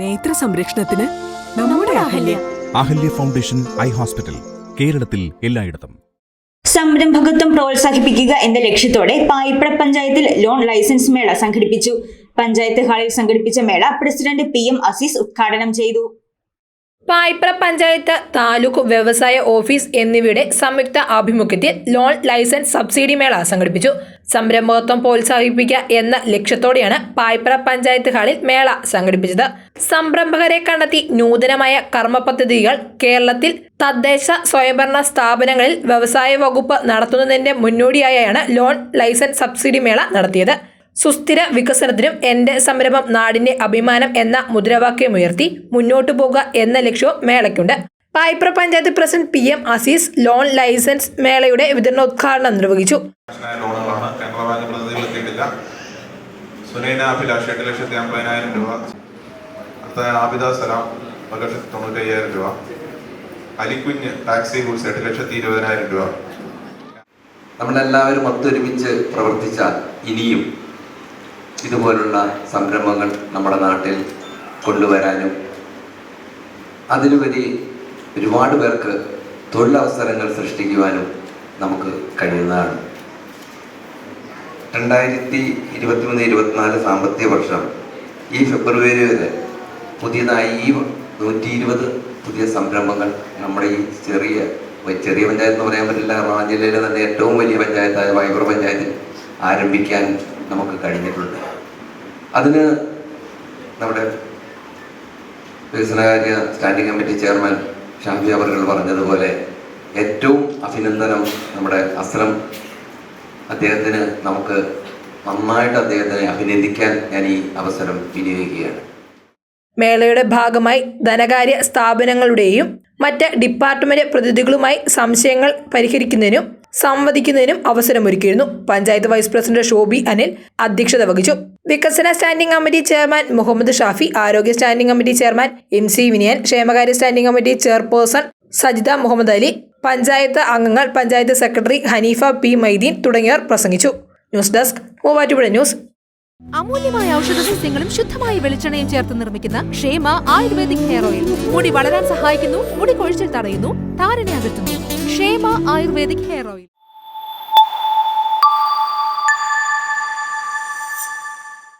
നേത്ര സംരക്ഷണത്തിന് നമ്മുടെ Ahalya. Ahalya foundation eye hospital കേരളത്തിൽ എല്ലായിടത്തും. സംരംഭകത്വം പ്രോത്സാഹിപ്പിക്കുക എന്ന ലക്ഷ്യത്തോടെ പായിപ്പട പഞ്ചായത്തിൽ ലോൺ ലൈസൻസ് മേള സംഘടിപ്പിച്ചു. പഞ്ചായത്ത് ഹാളിൽ സംഘടിപ്പിച്ച മേള പ്രസിഡന്റ് പി എം അസീസ് ഉദ്ഘാടനം ചെയ്തു. പായിപ്ര പഞ്ചായത്ത് താലൂക്ക് വ്യവസായ ഓഫീസ് എന്നിവയുടെ സംയുക്ത ആഭിമുഖ്യത്തിൽ ലോൺ ലൈസൻസ് സബ്സിഡി മേള സംഘടിപ്പിച്ചു. സംരംഭകത്വം പ്രോത്സാഹിപ്പിക്കുക എന്ന ലക്ഷ്യത്തോടെയാണ് പായ്പ്ര പഞ്ചായത്ത് ഹാളിൽ മേള സംഘടിപ്പിച്ചത്. സംരംഭകരെ കണ്ടെത്തി നൂതനമായ കർമ്മ പദ്ധതികൾ കേരളത്തിൽ തദ്ദേശ സ്വയംഭരണ സ്ഥാപനങ്ങളിൽ വ്യവസായ വകുപ്പ് നടത്തുന്നതിന്റെ മുന്നോടിയായാണ് ലോൺ ലൈസൻസ് സബ്സിഡി മേള നടത്തിയത്. സുസ്ഥിര വികസനത്തിനും എന്റെ സംരംഭം നാടിന്റെ അഭിമാനം എന്ന മുദ്രാവാക്യം ഉയർത്തി മുന്നോട്ടു പോകുക എന്ന ലക്ഷ്യവും മേളയ്ക്കുണ്ട്. Payipra panchayat president P M Azeez loan licence മേളയുടെ വിതരണോദ്ഘാടനം നിർവഹിച്ചു. സുനൈന അഭിലാഷ് എട്ട് ലക്ഷത്തി അമ്പതിനായിരം രൂപ. അടുത്ത ആബിദ സലാം ഒരു ലക്ഷത്തി തൊണ്ണൂറ്റി അയ്യായിരം രൂപ. അലിക്കുഞ്ഞ് ടാക്സി ഗുഡ്സ് എട്ട് ലക്ഷത്തി ഇരുപതിനായിരം രൂപ. നമ്മളെല്ലാവരും ഒത്തൊരുമിച്ച് പ്രവർത്തിച്ചാൽ ഇനിയും ഇതുപോലുള്ള സംരംഭങ്ങൾ നമ്മുടെ നാട്ടിൽ കൊണ്ടുവരാനും അതിലുപരി ഒരുപാട് പേർക്ക് തൊഴിലവസരങ്ങൾ സൃഷ്ടിക്കുവാനും നമുക്ക് കഴിയുന്നതാണ്. രണ്ടായിരത്തി ഇരുപത്തിമൂന്ന് ഇരുപത്തിനാല് സാമ്പത്തിക വർഷം ഈ ഫെബ്രുവരി വരെ പുതിയതായി ഈ നൂറ്റി ഇരുപത് പുതിയ സംരംഭങ്ങൾ നമ്മുടെ ഈ ചെറിയ ചെറിയ പഞ്ചായത്ത് എന്ന് പറയാൻ പറ്റില്ല എറണാകുളം ജില്ലയിലെ തന്നെ ഏറ്റവും വലിയ പഞ്ചായത്തായ വൈബർ പഞ്ചായത്തിൽ ആരംഭിക്കാൻ നമുക്ക് കഴിഞ്ഞിട്ടുണ്ട്. അതിന് നമ്മുടെ വികസനകാര്യ സ്റ്റാൻഡിംഗ് കമ്മിറ്റി ചെയർമാൻ ഷാഫി അവർ പറഞ്ഞതുപോലെ ഏറ്റവും അഭിനന്ദനം നമ്മുടെ അസ്ലം അദ്ദേഹത്തിന് നമുക്ക് നന്നായിട്ട് അദ്ദേഹത്തിനെ അഭിനന്ദിക്കാൻ ഞാൻ ഈ അവസരം വിനിയോഗിക്കുകയാണ്. മേളയുടെ ഭാഗമായി ധനകാര്യ സ്ഥാപനങ്ങളുടെയും മറ്റ് ഡിപ്പാർട്ട്മെന്റ് പ്രതിനിധികളുമായി സംശയങ്ങൾ പരിഹരിക്കുന്നതിനും സംവദിക്കുന്നതിനും അവസരമൊരുക്കിയിരുന്നു. പഞ്ചായത്ത് വൈസ് പ്രസിഡന്റ് ഷോബി അനിൽ അധ്യക്ഷത വഹിച്ചു. വികസന standing committee chairman Muhammad Shafi ആരോഗ്യ standing committee chairman M C Vinayan ക്ഷേമകാര്യ standing committee chairperson Sajitha Muhammad Ali panchayat അംഗങ്ങൾ പഞ്ചായത്ത് സെക്രട്ടറി ഹനീഫ പി മൈദീൻ തുടങ്ങിയവർ പ്രസംഗിച്ചു. News desk Muvattupuzha news. അമൂല്യമായ ഔഷധ സസ്യങ്ങളും ശുദ്ധമായ വെളിച്ചെണ്ണയും ചേർത്ത് നിർമ്മിക്കുന്ന ക്ഷേമ ആയുർവേദിക് ഹെയർ ഓയിൽ. മുടി വളരാൻ സഹായിക്കുന്നു മുടി കൊഴിച്ചിൽ തടയുന്നു താരനെ അകറ്റുന്നു. ക്ഷേമ ആയുർവേദിക് ഹെയർ ഓയിൽ.